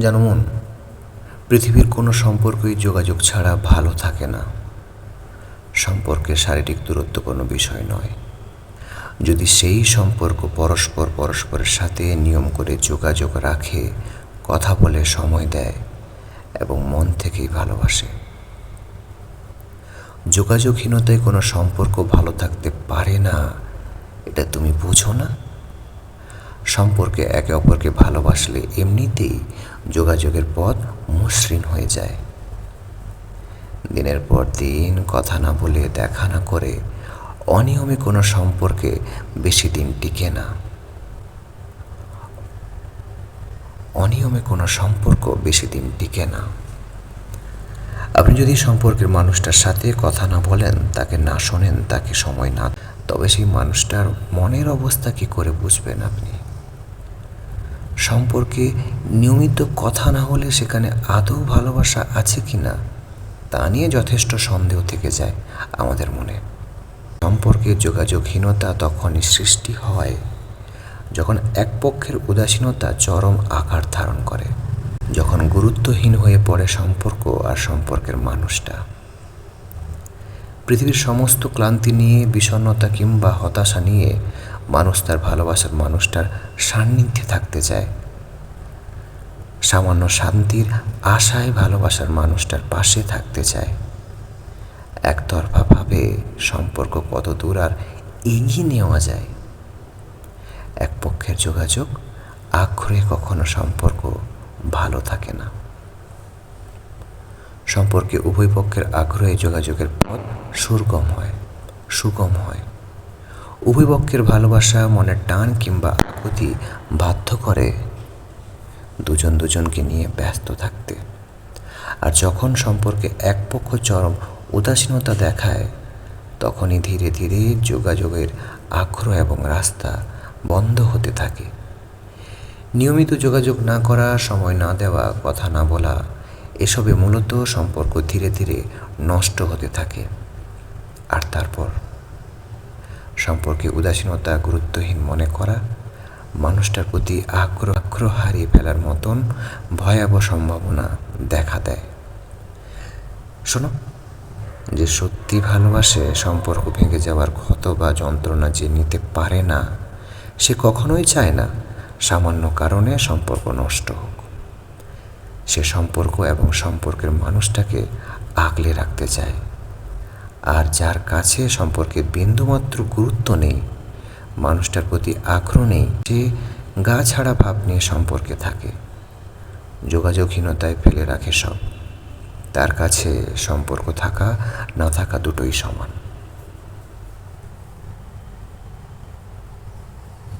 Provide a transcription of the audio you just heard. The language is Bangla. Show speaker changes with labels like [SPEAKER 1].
[SPEAKER 1] জানো মন, পৃথিবীর কোনো সম্পর্কই যোগাযোগ ছাড়া ভালো থাকে না। সম্পর্কের শারীরিক দূরত্ব কোনো বিষয় নয়। যদি সেই সম্পর্ক পরস্পর পরস্পরের সাথে নিয়ম করে যোগাযোগ রাখে, কথা বলে সময় দেয় এবং মন থেকেই ভালোবাসে। যোগাযোগহীনতায় কোনো সম্পর্ক ভালো থাকতে পারে না, এটা তুমি বুঝো না? সম্পর্কে একে অপরকে ভালোবাসলে এমনিতেই যোগাযোগের পথ মসৃণ হয়ে যায়। দিনের পর দিন কথা না বলে, দেখা না করে অনিয়মে কোনো সম্পর্কে বেশি দিন টিকে না। অনিয়মে কোনো সম্পর্ক বেশি দিন টিকে না। আপনি যদি সম্পর্কের মানুষটার সাথে কথা না বলেন, তাকে না শোনেন, তাকে সময় না তবে সেই মানুষটার মনের অবস্থা কি করে বুঝবেন আপনি? সম্পর্কে নিয়মিত কথা না হলে সেখানে আদৌ ভালোবাসা আছে কি না তা নিয়ে যথেষ্ট সন্দেহ থেকে যায় আমাদের মনে। সম্পর্কে যোগাযোগহীনতা তখনই সৃষ্টি হয় যখন এক পক্ষের উদাসীনতা চরম আকার ধারণ করে, যখন গুরুত্বহীন হয়ে পড়ে সম্পর্ক আর সম্পর্কের মানুষটা। পৃথিবীর সমস্ত ক্লান্তি নিয়ে, বিষণ্ণতা কিংবা হতাশা নিয়ে মানুষ তার ভালোবাসার মানুষটার সান্নিধ্যে থাকতে চায়। সামান্য শান্তির আশায় ভালোবাসার মানুষটার পাশে থাকতে চায়। একতরফাভাবে সম্পর্ক কত দূর আর এগিয়ে নেওয়া যায়। এক পক্ষের যোগাযোগ আগ্রহে কখনো সম্পর্ক ভালো থাকে না। সম্পর্কে উভয় পক্ষের আগ্রহে যোগাযোগের পথ সুরগম হয়, সুগম হয়। উভয় পক্ষের ভালোবাসা মনের টান কিংবা আকুতি বাধ্য করে দুজন দুজনকে নিয়ে ব্যস্ত থাকতে। আর যখন সম্পর্কে এক পক্ষ চরম উদাসীনতা দেখায়, তখনই ধীরে ধীরে যোগাযোগের আগ্রহ এবং রাস্তা বন্ধ হতে থাকে। নিয়মিত যোগাযোগ না করা, সময় না দেওয়া, কথা না বলা, এসবে মূলত সম্পর্ক ধীরে ধীরে নষ্ট হতে থাকে। আর তারপর? সম্পর্কে উদাসীনতা গুরুত্বহীন মনে করা মানুষটার প্রতি আগ্রহ আগ্রহ হারিয়ে ফেলার মতন ভয়াবহ সম্ভাবনা দেখা দেয়। শোনো, যে সত্যি ভালোবাসে সম্পর্ক ভেঙে যাওয়ার ক্ষত বা যন্ত্রণা যে নিতে পারে না, সে কখনোই চায় না সামান্য কারণে সম্পর্ক নষ্ট হোক। সে সম্পর্ক এবং সম্পর্কের মানুষটাকে আগলে রাখতে চায়। আর যার কাছে সম্পর্কে বিন্দুমাত্র গুরুত্ব নেই মানুষটার প্রতি আক্রণেই সে গা ছাড়া ভাব নিয়ে সম্পর্কে থাকে। যোগাযোগহীনতায় ফেলে রাখে সব। তার কাছে সম্পর্ক থাকা, না থাকা দুটোই সমান।